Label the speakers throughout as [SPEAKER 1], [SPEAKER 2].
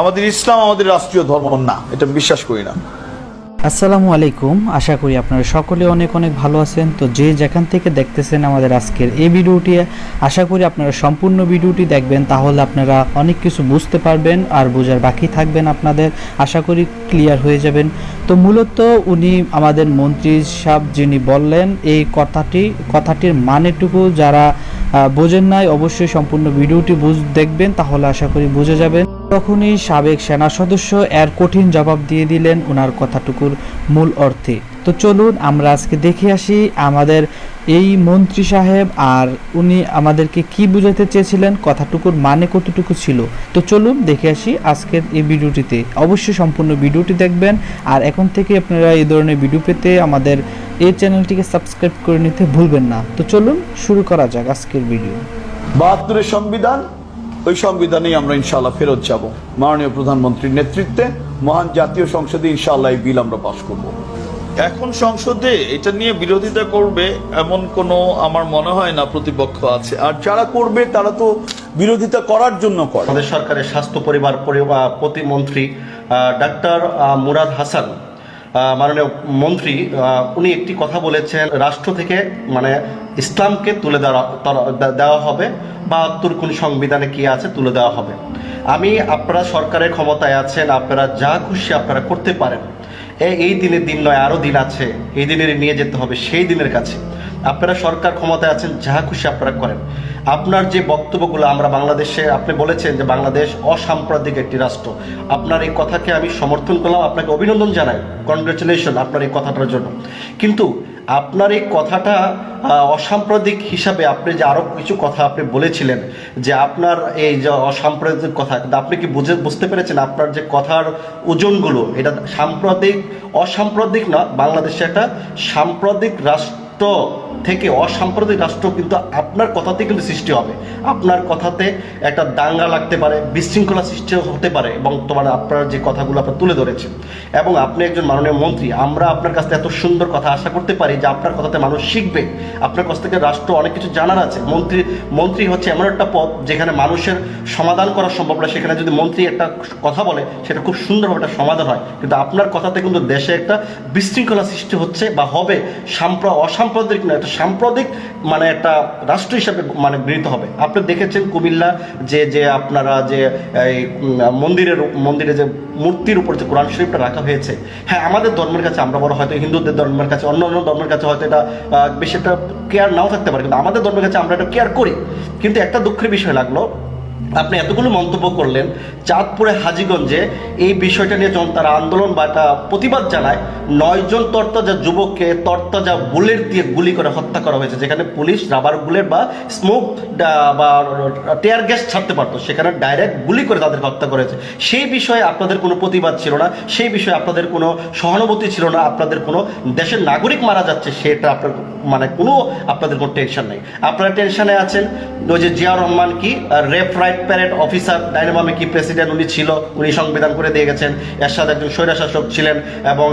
[SPEAKER 1] আমাদের ইসলাম আমাদের রাষ্ট্রীয় ধর্ম না, এটা বিশ্বাস করি না।
[SPEAKER 2] আসসালামু আলাইকুম, আশা করি আপনারা সকলে অনেক অনেক ভালো আছেন। তো যে যেখান থেকে দেখতেছেন আমাদের আজকের এই ভিডিওটি, আশা করি আপনারা সম্পূর্ণ ভিডিওটি দেখবেন, তাহলে আপনারা অনেক কিছু বুঝতে পারবেন আর বোঝার বাকি থাকবেন আপনাদের। আশা করি ক্লিয়ার হয়ে যাবেন। তো মূলত উনি আমাদের মন্ত্রী সাহেব যিনি বললেন, এই কথাটি, কথাটির মানেটুকু যারা বোঝেন নাই, অবশ্যই সম্পূর্ণ ভিডিওটি বুঝ, দেখবেন, তাহলে আশা করি বুঝে যাবেন। তখনই সাবেক সেনা সদস্য এর কঠিন জবাব দিয়ে দিলেন ওনার কথাটুকুর মূল অর্থে। তো চলুন আমরা আজকে দেখে আসি আমাদের এই মন্ত্রী সাহেব আর উনি আমাদেরকে কি বুঝাতে চেয়েছিলেন, কথাটুকুর মানে কতটুকু ছিল। তো চলুন দেখে আসি আজকের এই ভিডিওটিতে। অবশ্যই সম্পূর্ণ ভিডিওটি দেখবেন আর এখন থেকে আপনারা এই ধরনের ভিডিও পেতে আমাদের এই চ্যানেলটিকে সাবস্ক্রাইব করে নিতে ভুলবেন না। তো চলুন শুরু করা যাক আজকের ভিডিও।
[SPEAKER 1] বাহাত্তরের সংবিধান ওই সংবিধানেই আমরা ইনশাল্লাহ ফেরত যাব। মাননীয় প্রধানমন্ত্রীর নেতৃত্বে মহান জাতীয় সংসদে ইনশাল্লাহ এই বিল আমরা পাশ করব। এখন সংসদে এটা নিয়ে বিরোধিতা করবে এমন কোনো আমার মনে হয় না, প্রতিপক্ষ আছে। আর যারা করবে, তারা তো বিরোধিতা করার জন্য করে।
[SPEAKER 3] আমাদের সরকারের স্বাস্থ্য পরিবার পরি- প্রতিমন্ত্রী ডাক্তার মুরাদ হাসান মাননীয় মন্ত্রী উনি একটি কথা বলেছেন, রাষ্ট্র থেকে মানে ইসলামকে তুলে দেওয়া হবে, বা কোন সংবিধানে কি আছে তুলে দেওয়া হবে। আমি আপনারা সরকারের ক্ষমতায় আছেন, আপনারা যা খুশি আপনারা করতে পারেন। এই দিনের দিন নয়, আরও দিন আছে, এই দিনের নিয়ে যেতে হবে, সেই দিনের কাছে। আপনারা সরকার ক্ষমতায় আছেন যা খুশি আপনারা করেন। আপনার যে বক্তব্যগুলো আমরা বাংলাদেশে, আপনি বলেছেন যে বাংলাদেশ অসাম্প্রদায়িক একটি রাষ্ট্র। আপনার এই কথাকে আমি সমর্থন করলাম, আপনাকে অভিনন্দন জানাই। কনগ্রেচুলেশন আপনার এই কথাটার জন্য। কিন্তু আপনার এই কথাটা অসাম্প্রদায়িক হিসাবে আপনি যে আরও কিছু কথা আপনি বলেছিলেন, যে আপনার এই যে অসাম্প্রদায়িক কথা আপনি কি বুঝে, বুঝতে পেরেছেন আপনার যে কথার ওজনগুলো? এটা সাম্প্রদায়িক, অসাম্প্রদায়িক না, বাংলাদেশে একটা সাম্প্রদায়িক রাষ্ট্র থেকে অসাম্প্রদায়িক রাষ্ট্র কিন্তু আপনার কথাতে কিন্তু সৃষ্টি হবে। আপনার কথাতে একটা দাঙ্গা লাগতে পারে, বিশৃঙ্খলা সৃষ্টি হতে পারে এবং তোমার আপনার যে কথাগুলো আপনার তুলে ধরেছেন এবং আপনি একজন মাননীয় মন্ত্রী, আমরা আপনার কাছ থেকে এত সুন্দর কথা আশা করতে পারি যে আপনার কথাতে মানুষ শিখবে। আপনার কাছ থেকে রাষ্ট্র অনেক কিছু জানার আছে। মন্ত্রী মন্ত্রী হচ্ছে এমন একটা পদ যেখানে মানুষের সমাধান করা সম্ভব না। সেখানে যদি মন্ত্রী একটা কথা বলে, সেটা খুব সুন্দরভাবে একটা সমাধান হয়। কিন্তু আপনার কথাতে কিন্তু দেশে একটা বিশৃঙ্খলা সৃষ্টি হচ্ছে বা হবে সাম্প্র অসাম্প্রদায়িক না, একটা সাম্প্রদায়িক মানে একটা রাষ্ট্র হিসাবে মানে গৃহীত হবে। আপনি দেখেছেন কুমিল্লা যে যে আপনারা যে, এই মন্দিরের, মন্দিরে যে মূর্তির উপর যে কোরআন শরীফটা রাখা হয়েছে হ্যাঁ আমাদের ধর্মের কাছে আমরা বড় হয়তো, হিন্দুদের ধর্মের কাছে, অন্য অন্য ধর্মের কাছে হয়তো এটা বেশি একটা কেয়ার নাও থাকতে পারে, কিন্তু আমাদের ধর্মের কাছে আমরা এটা কেয়ার করি। কিন্তু একটা দুঃখের বিষয় লাগল আপনি এতগুলো মন্তব্য করলেন, চাঁদপুরে হাজিগঞ্জে এই বিষয়টা নিয়ে যখন তারা আন্দোলন বা একটা প্রতিবাদ জানায় নয়জন তরতাজা যুবককে তরতাজা বুলেট দিয়ে গুলি করে হত্যা করা হয়েছে, যেখানে পুলিশ রাবার বুলেট বা স্মোক বা টেয়ার গ্যাস ছাড়তে পারতো, সেখানে ডাইরেক্ট গুলি করে তাদেরকে হত্যা করেছে। সেই বিষয়ে আপনাদের কোনো প্রতিবাদ ছিল না, সেই বিষয়ে আপনাদের কোনো সহানুভূতি ছিল না, আপনাদের কোনো দেশের নাগরিক মারা যাচ্ছে, সেটা আপনার মানে কোনো, আপনাদের কোনো টেনশন নেই। আপনারা টেনশনে আছেন, ওই যে জিয়া রহমান কি রেফ রাইট প্যারেড অফিসার ডাইনামামে কি প্রেসিডেন্ট, উনি ছিল, উনি সংবিধান করে দিয়ে গেছেন। এরশাদ একজন স্বৈরাশাসক ছিলেন এবং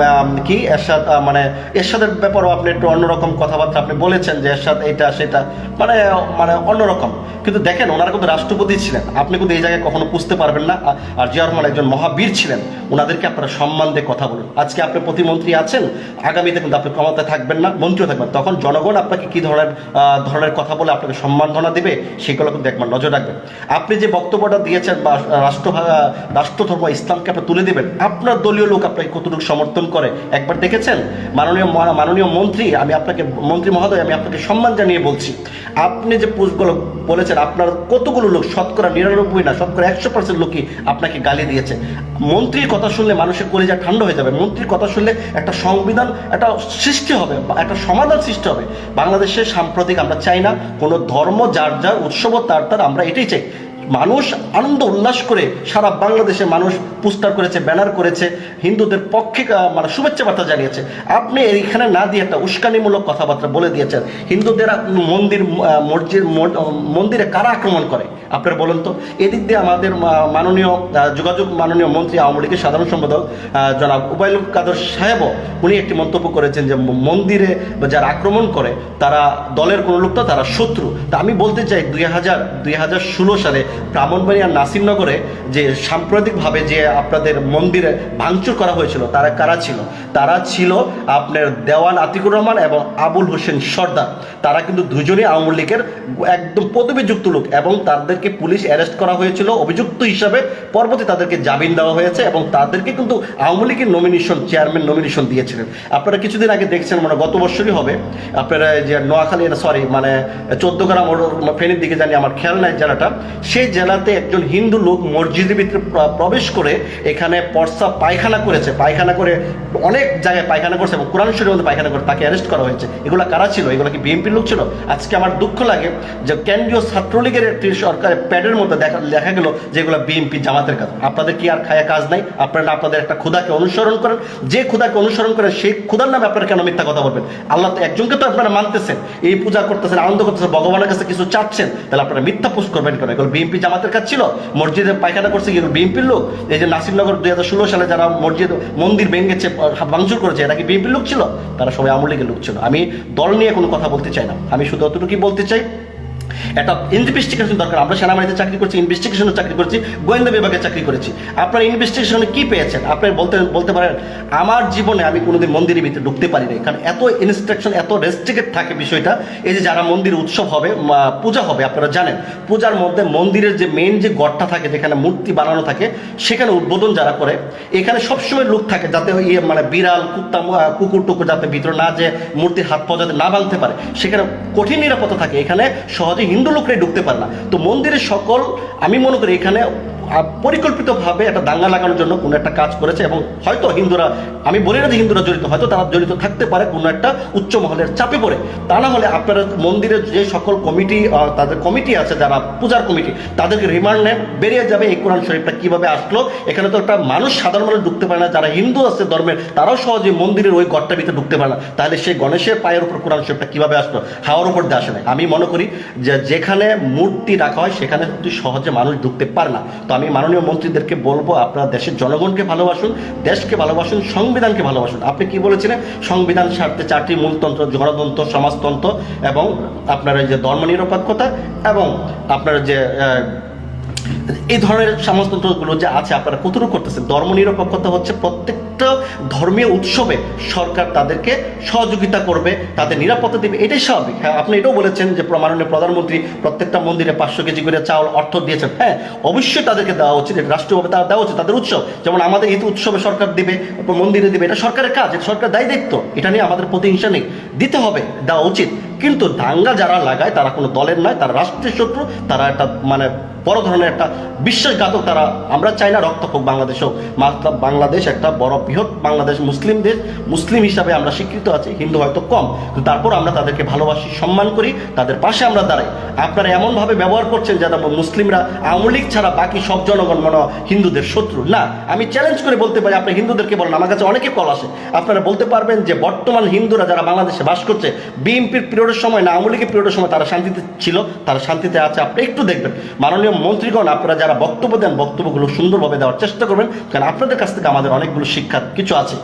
[SPEAKER 3] কি? এরশাদ মানে এরশাদের ব্যাপারেও আপনি একটু অন্যরকম কথাবার্তা আপনি বলেছেন যে এরশাদ এটা সেটা মানে মানে অন্যরকম। কিন্তু দেখেন, ওনারা কিন্তু রাষ্ট্রপতি ছিলেন। আপনি কিন্তু এই জায়গায় কখনো বুঝতে পারবেন না। আর জিয়া রহমান একজন মহাবীর ছিলেন। ওনাদেরকে আপনারা সম্মান দিয়ে কথা বলুন। আজকে আপনি প্রতিমন্ত্রী আছেন, আগামীতে কিন্তু আপনি ক্ষমতায় থাকবেন না, মন্ত্রীও থাকবেন তখন জনগণ আপনাকে কি ধরনের ধরনের কথা বলে আপনাকে সম্মানধনা দেবে, সেগুলো কিন্তু একবার নজর রাখবেন। আপনি যে বক্তব্যটা দিয়েছেন বা রাষ্ট্র, রাষ্ট্রধর্ম, ইসলামকে আপনি তুলে দেবেন, আপনার দলীয় লোক আপনাকে কতটুকু সমর্থন করে? একবার দেখেছেন? মাননীয় মাননীয় মন্ত্রী, আমি আপনাকে, মন্ত্রী মহোদয়, আমি আপনাকে সম্মান জানিয়ে বলছি, আপনি যে পোস্টগুলো বলেছেন, আপনার কতগুলো লোক শতকরা নিরানব্বই না, শতকরা একশো পার্সেন্ট লোকই আপনাকে গালি দিয়েছে। মন্ত্রীর কথা শুনলে মানুষের কলিজা ঠান্ডা হয়ে যাবে। মন্ত্রীর কথা শুনলে একটা সংবিধান, একটা সৃষ্টি হবে একটা সমাধান সৃষ্টি হবে। বাংলাদেশের সাম্প্রতিক আমরা চাই না, কোনো ধর্ম, যার যার উৎসব তার তার, আমরা এটাই চাই। মানুষ আনন্দ উল্লাস করে সারা বাংলাদেশে মানুষ পোস্টার করেছে, ব্যানার করেছে, হিন্দুদের পক্ষে মানে শুভেচ্ছা বার্তা জানিয়েছে। আপনি এইখানে না দিয়ে একটা উস্কানিমূলক কথাবার্তা বলে দিয়েছেন। হিন্দুদের মন্দির মসজিদ মন্দিরে কারা আক্রমণ করে? আপনারা বলুন তো। এদিক দিয়ে আমাদের মাননীয় যোগাযোগ মাননীয় মন্ত্রী আওয়ামী লীগের সাধারণ সম্পাদক জনাব উবায়ুল কাদের সাহেবও উনি একটি মন্তব্য করেছেন যে মন্দিরে যারা আক্রমণ করে, তারা দলের কোনো লোক না, তারা শত্রু। তা আমি বলতে চাই, দুই হাজার দুই হাজার ষোলো সালে ব্রাহ্মণবাড়িয়া নাসিরনগরে যে সাম্প্রতিকভাবে যে আপনাদের মন্দিরে ভাঙচুর করা হয়েছিল, তারা কারা ছিল? তারা ছিল আপনার দেওয়ান আতিকুর রহমান এবং আবুল হোসেন সর্দার। তারা কিন্তু দুজনই আওয়ামী লীগের একদম পদবিযুক্ত লোক এবং তাদেরকে পুলিশ অ্যারেস্ট করা হয়েছিল। অভিযুক্ত হিসাবে পরবর্তী তাদেরকে জামিন দেওয়া হয়েছে এবং তাদেরকে কিন্তু আওয়ামী লীগের নমিনেশন চেয়ারম্যান নমিনেশন দিয়েছিলেন। আপনারা কিছুদিন আগে দেখছেন মানে গত বছরই হবে। আপনারা যে নোয়াখালী সরি মানে চোদ্দ গ্রাম ফেনীর দিকে জানি আমার খেয়াল নাই জেলাটা। সেই জেলাতে একজন হিন্দু লোক মসজিদের ভিতরে প্রবেশ করে এখানে পর্সা পায়খানা করেছে। পায়খানা করে অনেক জায়গায় পায়খানা করছে এবং কোরআন শরীর মধ্যে পায়খানা করে, তাকে অ্যারেস্ট করা হয়েছে। এগুলো কারা ছিল? এগুলো কি বিএনপির লোক ছিল? আজকে আমার দুঃখ লাগে যে কেন্দ্রীয় ছাত্রলীগের একটি সরকারের প্যাডের মধ্যে দেখা দেখা গেল যে এগুলো বিএনপি জামাতের কাজ। আপনাদের কি আর খায়া কাজ নাই? আপনারা আপনাদের একটা ক্ষুদাকে অনুসরণ করেন। যে ক্ষুদাকে অনুসরণ করেন সেই ক্ষুদার নামে আপনারা কেন মিথ্যা কথা বলবেন? আল্লাহ তো একজনকে তো আপনারা মানতেছেন। এই পূজা করতেছেন, আনন্দ করতেছেন, ভগবানের কাছে কিছু চাচ্ছেন, তাহলে আপনারা মিথ্যা পোস্ট করবেন কেন? এগুলো বিএনপি জামাতের কাজ ছিল, মসজিদে পায়খানা করছে কিন্তু বিএনপির লোক। এই যে নাসিরনগর দুই হাজার ষোলো সালে যারা মসজিদ, মন্দির ভেঙেছে ভাঙচুর করেছে এটা কি বিএনপির লোক ছিল? তারা সবাই আওয়ামী লীগের লোক ছিল। আমি দল নিয়ে কোনো কথা বলতে চাই না। আমি শুধু অতটুকুই বলতে চাই একটা ইনভেস্টিগেশন দরকার। আমরা সেনাবাহিনীতে চাকরি করছি ইনভেস্টিগেশনে চাকরি করছি, গোয়েন্দা বিভাগে চাকরি করেছি। আপনার ইনভেস্টিগেশনে কি পেয়েছেন? আপনি বলতে বলতে পারেন, আমার জীবনে আমি কোনোদিন মন্দিরের ভিতরে ঢুকতে পারি নাই। কারণ এত ইনস্ট্রাকশন এত রেস্ট্রিক্টেড থাকে বিষয়টা, এই যে যারা মন্দির উৎসব হবে পূজা হবে, আপনারা জানেন, পূজার মধ্যে মন্দিরের যে মেন যে গড়টা থাকে, যেখানে মূর্তি বানানো থাকে, সেখানে উদ্বোধন যারা করে, এখানে সবসময় লোক থাকে যাতে ইয়ে মানে বিড়াল, কুত্তা কুকুর, টুকুর যাতে ভিতরে না যে মূর্তির হাত পা যাতে না ভাঙতে পারে। সেখানে কঠিন নিরাপত্তা থাকে। এখানে সহজে হিন্দু লোকরাই ঢুকতে পারে না। তো মন্দিরের সকল, আমি মনে করি এখানে পরিকল্পিতভাবে একটা দাঙ্গা লাগানোর জন্য কোনো একটা কাজ করেছে এবং হয়তো হিন্দুরা, আমি বলি না যে হিন্দুরা জড়িত, হয়তো তারা জড়িত থাকতে পারে কোনো একটা উচ্চ মহলের চাপে পড়ে। তা না হলে আপনারা মন্দিরের যে সকল কমিটি তাদের কমিটি আছে, যারা পূজার কমিটি, তাদেরকে রিমান্ড বেরিয়ে যাবে এই কোরআন শরীফটা কীভাবে আসলো। এখানে তো একটা মানুষ সাধারণ মানুষ ঢুকতে পারে না, যারা হিন্দু আছে ধর্মের, তারাও সহজে মন্দিরের ওই গড়টার ভিতরে ঢুকতে পারে না। তাহলে সেই গণেশের পায়ের উপর কোরআন শরীফটা কীভাবে আসলো? হাওয়ার উপর দিয়ে আসে না আমি মনে করি যে যেখানে মূর্তি রাখা হয়, সেখানে যদি সহজে মানুষ ঢুকতে পারে না। তো আমি মাননীয় মন্ত্রীদেরকে বলব, আপনারা দেশের জনগণকে ভালোবাসুন, দেশকে ভালোবাসুন, সংবিধানকে ভালোবাসুন। আপনি কি বলেছিলেন? সংবিধান স্বার্থে চারটি মূলতন্ত্র, গণতন্ত্র, সমাজতন্ত্র এবং আপনার যে ধর্মনিরপেক্ষতা এবং আপনার যে এই ধরনের সমাজতন্ত্রগুলো যে আছে আপনারা কতটুকু করতেছেন? ধর্মনিরপেক্ষতা হচ্ছে প্রত্যেকটা ধর্মীয় উৎসবে সরকার তাদেরকে সহযোগিতা করবে, তাদের নিরাপত্তা দেবে, এটাই স্বাভাবিক। হ্যাঁ আপনি এটাও বলেছেন যে মাননীয় প্রধানমন্ত্রী প্রত্যেকটা মন্দিরে পাঁচশো কেজি করে চাউল অর্থ দিয়েছেন। হ্যাঁ অবশ্যই তাদেরকে দেওয়া উচিত রাষ্ট্রীয়ভাবে তারা দেওয়া উচিত, তাদের উৎসব। যেমন আমাদের ঈদ উৎসবে সরকার দিবে মন্দিরে দিবে, এটা সরকারের কাজ, এটা সরকার দায়ী দায়িত্ব, এটা নিয়ে আমাদের প্রতিহিংসা নেই। দিতে হবে, দেওয়া উচিত। কিন্তু দাঙ্গা যারা লাগায়, তারা কোনো দলের নয়, তারা রাষ্ট্রের শত্রু, তারা একটা মানে বড় ধরনের একটা বিশ্বাসঘাতক তারা। আমরা চাই না রক্ত হোক। বাংলাদেশেও মাতলাব বাংলাদেশ একটা বড় বৃহৎ বাংলাদেশ, মুসলিম দেশ। মুসলিম হিসাবে আমরা স্বীকৃত আছি, হিন্দু হয়তো কম। কিন্তু তারপর আমরা তাদেরকে ভালোবাসি, সম্মান করি, তাদের পাশে আমরা দাঁড়াই। আপনারা এমনভাবে ব্যবহার করছেন যারা মুসলিমরা আওয়ামী লীগ ছাড়া বাকি সব জনগণ মনে হিন্দুদের শত্রু। না, আমি চ্যালেঞ্জ করে বলতে পারি, আপনি হিন্দুদেরকে বলেন, আমার কাছে অনেকে কল আসে। আপনারা বলতে পারবেন যে বর্তমান হিন্দুরা যারা বাংলাদেশে বাস করছে, বিএনপির পিরিয়ডের সময় না, আওয়ামী লীগের পিরিয়ডের সময় তারা শান্তিতে ছিল, তারা শান্তিতে আছে, আপনি একটু দেখবেন। মাননীয় মন্ত্রীগণ আপনারা যারা বক্তব্য দেন, বক্তব্যগুলো সুন্দরভাবে দেওয়ার চেষ্টা করবেন, কারণ আপনাদের কাছ থেকে আমাদের অনেকগুলো শিক্ষা কিছু আছে।